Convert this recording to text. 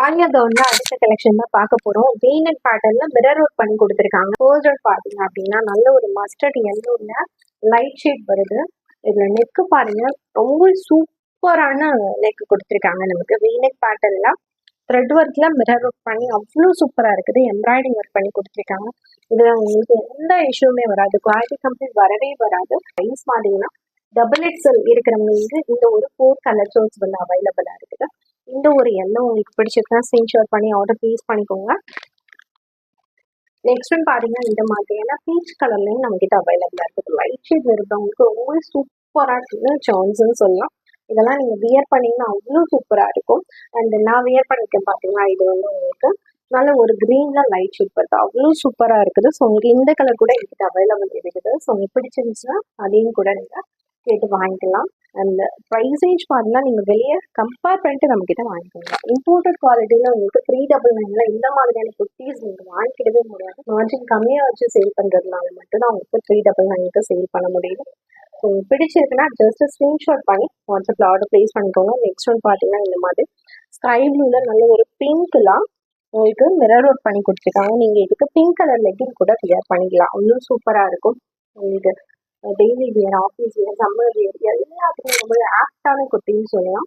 ஆலியா கவுன்ல அடுத்த கலெக்ஷன் தான் பார்க்க போறோம். வெயின் அண்ட் பேட்டர்ல மிரர் ஒர்க் பண்ணி கொடுத்துருக்காங்க. ஃபர்ஸ்ட் ஒன் பாத்தீங்க அப்படின்னா நல்ல ஒரு மஸ்டர்ட் எல்லோல லைட் ஷேட் வருது. இதுல நெக்கு பாருங்க. ரொம்ப சூப்பரான நெக் கொடுத்துருக்காங்க நமக்கு. வீனெக் பேட்டர்ல த்ரெட் ஒர்க்ல மிரர் ஒர்க் பண்ணி அவ்வளோ சூப்பரா இருக்குது. எம்ப்ராய்டிங் ஒர்க் பண்ணி கொடுத்துருக்காங்க. இதுல உங்களுக்கு எந்த இஷ்யூமே வராது. குவாலிட்டி கம்ப்ளீட் வரவே வராது. ப்ரைஸ் பார்த்தீங்கன்னா டபுள் எக்ஸ்எல் இருக்கிறவங்களுக்கு இந்த ஒரு ஃபோர் கலர் சோர்ஸ் வந்து அவைலபிளா இருக்குது. இந்த ஒரு எண்ணம் உங்களுக்கு பிடிச்சிருக்கா ஸ்க்ரீன்ஷாட் பண்ணி ஆர்டர் ப்ளேஸ் பண்ணிக்கோங்க. நெக்ஸ்ட் ஒன் பார்த்தீங்கன்னா இந்த மாதிரியான பீச் கலர்லையும் நம்மகிட்ட அவைலபிளாக இருக்குது. லைட் ஷேட் இருக்கிறவங்களுக்கு ரொம்ப சூப்பராக இருக்குது சான்ஸ்னு சொல்லலாம். இதெல்லாம் நீங்கள் வியர் பண்ணிங்கன்னா அவ்வளோ சூப்பராக இருக்கும். அண்ட் நான் வியர் பண்ணிருக்கேன் பார்த்தீங்கன்னா இது வந்து உங்களுக்கு நல்ல ஒரு க்ரீனில் லைட் ஷேட் வருது அவ்வளோ சூப்பராக இருக்குது. ஸோ உங்களுக்கு இந்த கலர் கூட எங்கிட்ட அவைலபிள் இருக்குது. ஸோ உங்களுக்கு பிடிச்சிருந்துச்சுன்னா அதையும் கூட நீங்கள் கேட்டு வாங்கிக்கலாம். அண்ட் ப்ரைஸேஜ் பார்த்தீங்கன்னா நீங்கள் வெளியே கம்பேர் பண்ணிட்டு நம்மக்கிட்ட வாங்கிக்கோங்க. இம்போர்ட்டட் குவாலிட்டியில் உங்களுக்கு த்ரீ டபுள் நைனில் இந்த மாதிரியான குர்த்திஸ் நீங்கள் வாங்கிக்கிடவே முடியாது. மார்ஜின் கம்மியாக வச்சு சேல் பண்ணுறதுனால மட்டும்தான் உங்களுக்கு த்ரீ டபுள் நைனுக்கு சேல் பண்ண முடியுது. ஸோ பிடிச்சிருக்குன்னா ஜஸ்ட் ஸ்க்ரீன்ஷாட் பண்ணி வாட்ஸ்அப்பில் ஆர்டர் ப்ளேஸ் பண்ணிக்கோங்க. நெக்ஸ்ட் ஒன் பார்த்தீங்கன்னா இந்த மாதிரி. ஸ்கை ப்ளூவில் நல்ல ஒரு பிங்க்லாம் உங்களுக்கு மிரர் ஒர்க் பண்ணி கொடுத்துருக்காங்க. நீங்கள் இதுக்கு பிங்க் கலர் லெக்கின் கூட வியர் பண்ணிக்கலாம். அவ்வளோ சூப்பராக இருக்கும். உங்களுக்கு daily wear office wear summer wear எல்லாத்துக்கும் ரொம்ப ஆப்டான குர்த்தின்னு சொல்லலாம்.